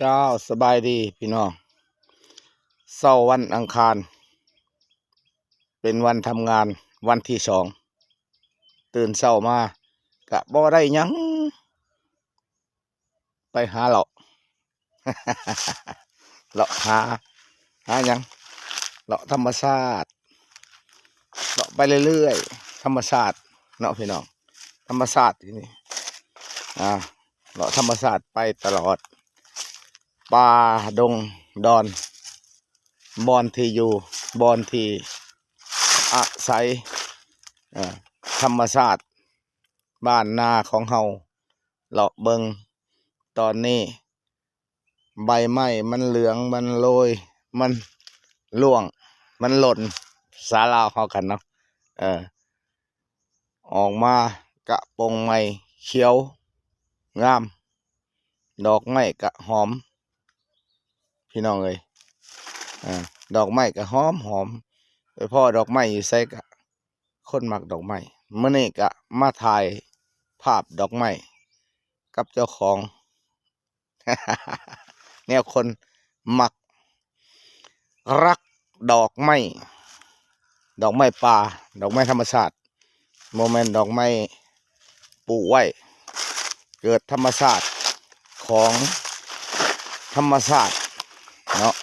เจ้าสบายดีพี่น้องเสาร์วันอังคาร เป็นวันทำงานวันที่สอง ตื่นเช้ามากะบ่ได้ยัง ไปหาเลาะเลาะหา หายังเลาะธรรมชาติเลาะไปเรื่อยๆ ธรรมชาติเนาะพี่น้องธรรมชาติที่นี่อ่าเลาะธรรมชาติไปตลอด ป่าดงดอน บอนที่อยู่ บอนที่อาศัยธรรมชาติบ้านนาของเฮาเลาะเบิงตอนนี้ ใบไม้มันเหลืองมันโรย มันร่วง มันหล่นสาลาเฮากันเนาะเออออกมากะปงไม้เขียว งาม ดอกไม้กะหอม พี่น้องเอ้ยอ่าดอกไม้ก็หอมหอมไปพ่อดอกไม้อยู่ใส่กะคนมักดอกไม้เมื่อนี้กะมาถ่ายภาพดอกไม้กับเจ้าของแนวคนมัก รักดอกไม้ดอกไม้ป่าดอกไม้ธรรมชาติโมเมนต์ดอกไม้ปลูกไว้ เกิดธรรมชาติของธรรมชาติ เนาะ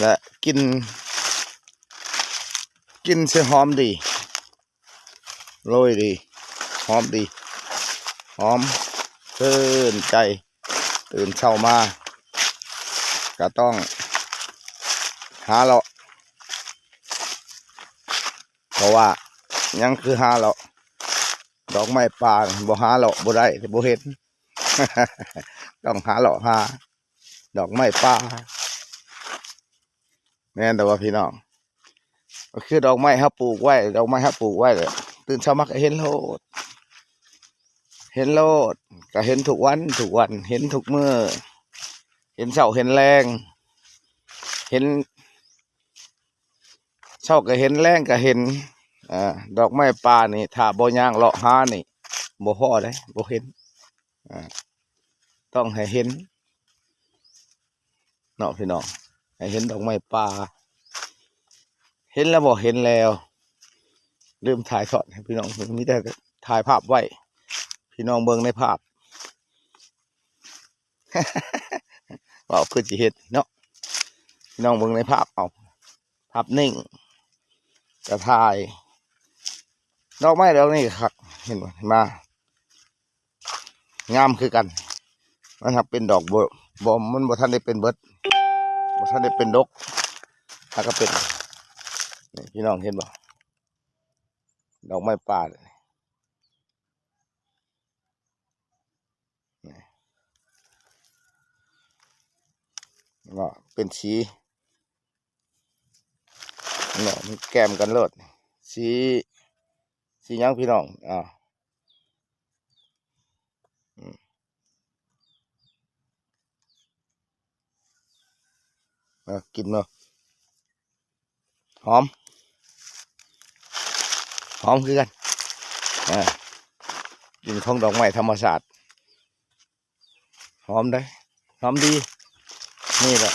และกิน กินเสียหอมดีโรยดี หอมดี หอมตื่นใจ ตื่นเช้ามา ก็ต้อง หาเลาะเพราะว่ายังคือหาเลาะดอกไม้ป่าบ่หาเลาะบ่ได้บ่เห็น ต้องหาเลาะหา ดอกไม้ป่าแม่นแต่ว่าพี่น้องก็คือดอกไม้ฮับปลูกไว้ ดอกไม้ฮับปลูกไว้เลยตื่นเช้ามาก็เห็นโลด เห็นโลด ก็เห็นทุกวันทุกวัน เห็นทุกเมื่อ เห็นเช้าเห็นแรง เห็นเช้าก็เห็นแรงก็เห็นอดอกไม้ป่านี่ถ้าบ่ย่างเลาะหานี่บ่พอได้บ่เห็นอต้องให้เห็น เนาะพี่น้องเห็นดอกไม้ป่า เห็นแล้วบอกเห็นแล้วลืมถ่ายทอดให้พี่น้องมีแต่ถ่ายภาพไว้ พี่น้องเบิ่งในภาพว่าเพื่อจะเห็นเนาะพี่น้องเบิ่งในภาพเอาภาพนิ่งจะถ่ายดอกไม้ดอกนี้ครับเห็นบ่เห็นมางามคือกันนะครับเป็นดอกบวบอมมันบ่ทันได้เป็นเบิด บ่ทันได้เป็นดกถ้าก็เป็นนี่พี่น้องเห็นบ่ดอกไม้ป่าเนี่ก็เป็นสีเนาะมันแก้มกันโลดสีสีหยังพี่น้องอ่า กินเนาะหอม หอมคือกันอ่ากินของดอกไม้ธรรมชาติหอมได้หอมดี นี่แหละ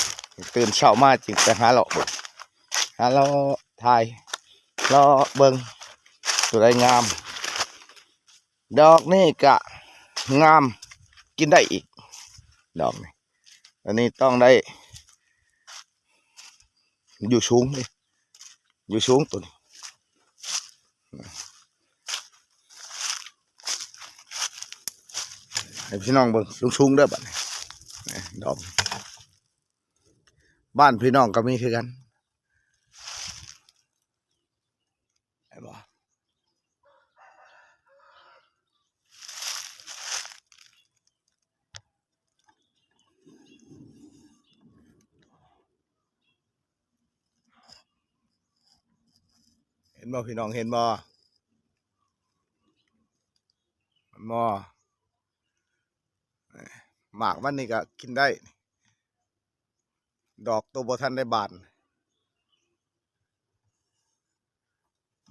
ตื่นเช้ามาจึงไปหาเลาะบิ่งหาเลาะถ่ายเลาะเบิงตัวใดงาม ดอกนี่กะงามกินได้อีก ดอกนี่อันนี้ต้องได้ อยู่สูงเลยอยู่สูงตัวนี้ให้พี่น้องเบิ่งสูงสูงเด้อบัดนี้ดอกบ้านพี่น้องก็มีคือกันเห็นบ่เห็ นบ่พี่น้องเห็นบ่เห็นบ่หมากมันนี่ก็กินได้ ดอกตัวบัทันได้บาน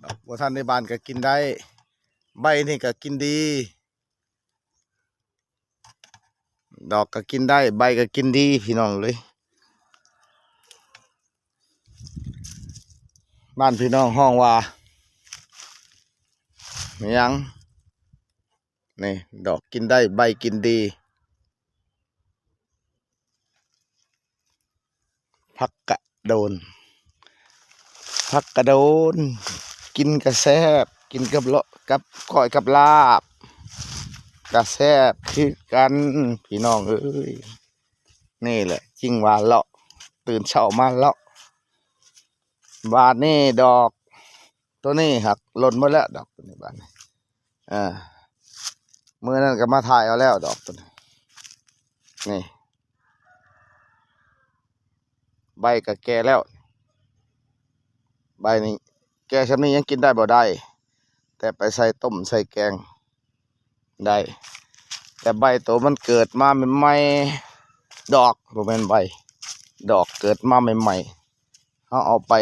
ดอกบัทันได้บานก็กินได้ ใบนี่ก็กินดี ดอกก็กินได้ ใบก็กินดีพี่น้องเลย บ้านพี่น้องห้องว่าไม่ยังนี่ดอกกินได้ใบกินดีพักกระโดนพักกระโดน กินกระแซบกินกับเลาะกับก้อยกับลาบ กระแซบคือกันพี่น้องเอ้ยนี่แหละจริงว่าเลาะตื่นเช้ามาเลาะ บาทนี่ดอก ตัวนี้หักหล่นหมดแล้ว ดอกตัวนี้บาทนี้อ่าเมื่อนั้นก็มาถ่ายเอาแล้วดอกตัวนี้นี่ ใบก็แก่แล้ว ใบนี้แกชำนี้ยังกินได้บ่ได้ แต่ไปใส่ต้มใส่แกงได้ แต่ใบโตมันเกิดมาใหม่ๆดอกบ่แม่นใบ ดอกเกิดมาใหม่ๆเขาเอาไป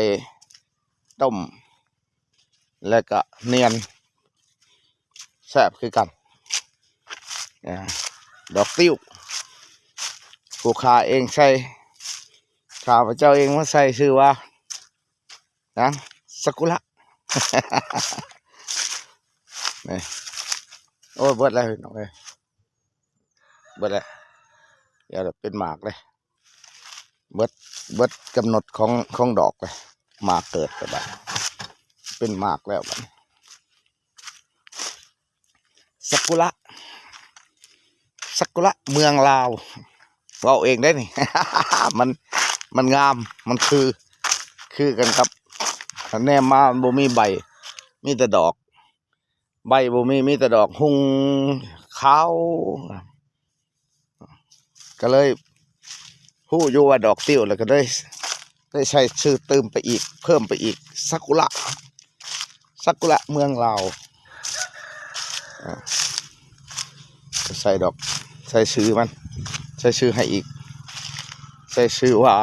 ต้ม แล้วก็เนียนแซ่บคือกันดอกติ้วผู้ขาเองใส่ข้าพเจ้าเองมาใส่ชื่อว่านะสกุระนี่โอ้ยเบิดแล้วน้องเอ้ยเบิดแล้วอย่าเป็นหมากเลย เบิดเบิดกำหนดของของดอกเลย หมากเกิดก็ได้เป็นหมากแล้วบัดนี้สกุระสักุระเมืองลาวเราเองได้นี่ มันมันงามมันคือคือกันครับแนมมาบ่มีใบ มีแต่ดอก ใบบ่มีมีแต่ดอกหุงเขาก็เลยผู้อยู่ว่าดอกติ้วแล้วก็ได้ ได้ใช้ชื่อเติมไปอีก เพิ่มไปอีกซากุระซากุระเมืองลาวอ่าใส่ดอก ใส่ชื่อมัน ใส่ชื่อให้อีก ใส่ชื่อว่า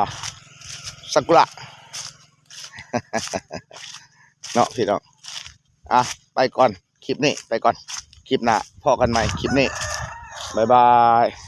ซากุระเนาะพี่น้องอะ ไปก่อน คลิปนี้ ไปก่อน คลิปหน้าพอกันใหม่ คลิปนี้ บ๊ายบาย